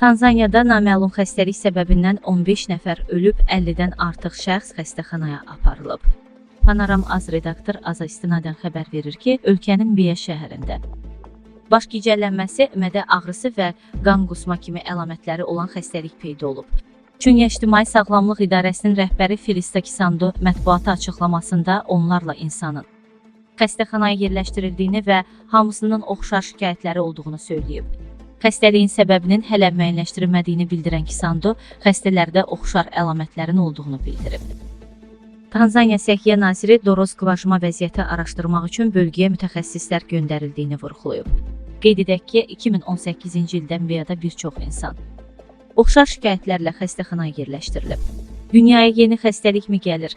Tanzaniyada naməlum xəstəlik səbəbindən 15 nəfər ölüb, 50-dən artıq şəxs xəstəxanaya aparılıb. Panoram Az redaktor Aza istinadən xəbər verir ki, ölkənin Biya şəhərində baş gicəllənməsi, mədə ağrısı və qan qusma kimi əlamətləri olan xəstəlik peyda olub. Çünki İctimai Sağlamlıq İdarəsinin rəhbəri Filista Kisando mətbuata açıqlamasında onlarla insanın xəstəxanaya yerləşdirildiyini və hamısının oxşar şikayətləri olduğunu söyləyib. Xəstəliyin səbəbinin hələ müəyyənləşdirilmədiyini bildirən Kisando, xəstələrdə oxşar əlamətlərin olduğunu bildirib. Tanzaniya Səhiyyə naziri Doros Qvajma vəziyyəti araşdırmaq üçün bölgəyə mütəxəssislər göndərildiyini vurğulayıb. Qeyd edək ki, 2018-ci ildən Biyada bir çox insan oxşar şikayətlərlə xəstəxanaya yerləşdirilib. Dünyaya yeni xəstəlikmi gəlir?